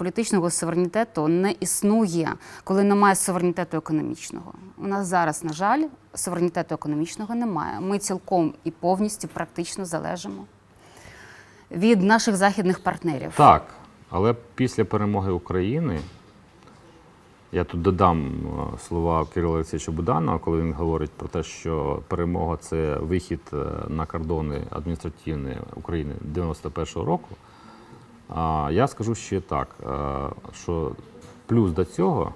політичного суверенітету не існує, коли немає суверенітету економічного. У нас зараз, на жаль, суверенітету економічного немає. Ми цілком і повністю практично залежимо від наших західних партнерів. Так, але після перемоги України, я тут додам е, слова Кирила Олексійовича Буданова, коли він говорить про те, що перемога це вихід е, на кордони адміністративні України 91-го року. Я скажу ще так, е, що плюс до цього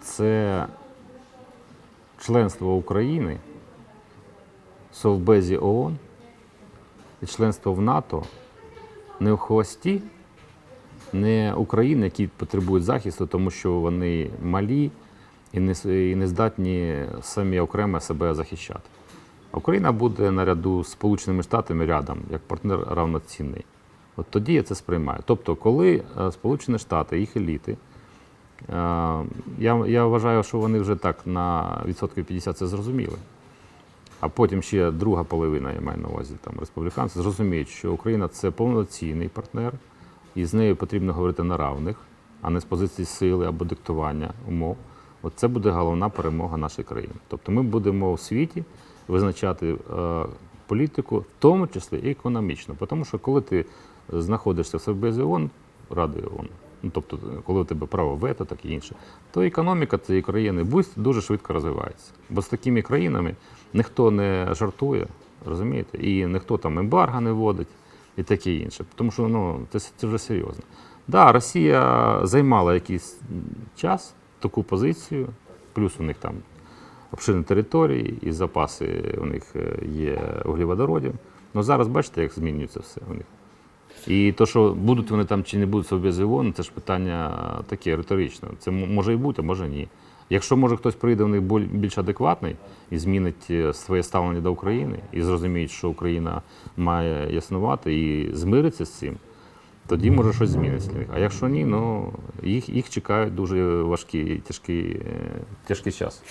це членство України в Совбезі ООН і членство в НАТО не в хвості, не України, які потребують захисту, тому що вони малі і не, і не здатні самі окремо себе захищати. Україна буде наряду з Сполученими Штатами рядом, як партнер равноцінний. От тоді я це сприймаю. Тобто, коли е, Сполучені Штати, їх еліти, е, я, я вважаю, що вони вже так на відсотків 50 це зрозуміли. А потім ще друга половина, я маю на увазі, там республіканці, зрозуміють, що Україна це повноцінний партнер, і з нею потрібно говорити на равних, а не з позиції сили або диктування умов. От це буде головна перемога нашої країни. Тобто ми будемо в світі визначати е, політику, в тому числі і економічно. Тому що коли ти знаходишся в Совбезі ООН, Ради ООН, ну тобто, коли у тебе право вето, так і інше, то економіка цієї країни бусь- дуже швидко розвивається. Бо з такими країнами ніхто не жартує, розумієте, і ніхто там ембарго не вводить і таке інше. Тому що ну, це, це вже серйозно. Да, Росія займала якийсь час таку позицію, плюс у них там обширні території і запаси у них е, є углеводородів. Ну зараз бачите, як змінюється все у них. І то, що будуть вони там чи не будуть Совбез ООН, це ж питання таке риторичне. Це може і бути, а може ні. Якщо може хтось прийде в них більш адекватний і змінить е, своє ставлення до України, і зрозуміють, що Україна має існувати і змириться з цим, тоді може щось зміниться. для них. А якщо ні, ну їх, їх чекають дуже важкий, тяжкий, е, тяжкий час.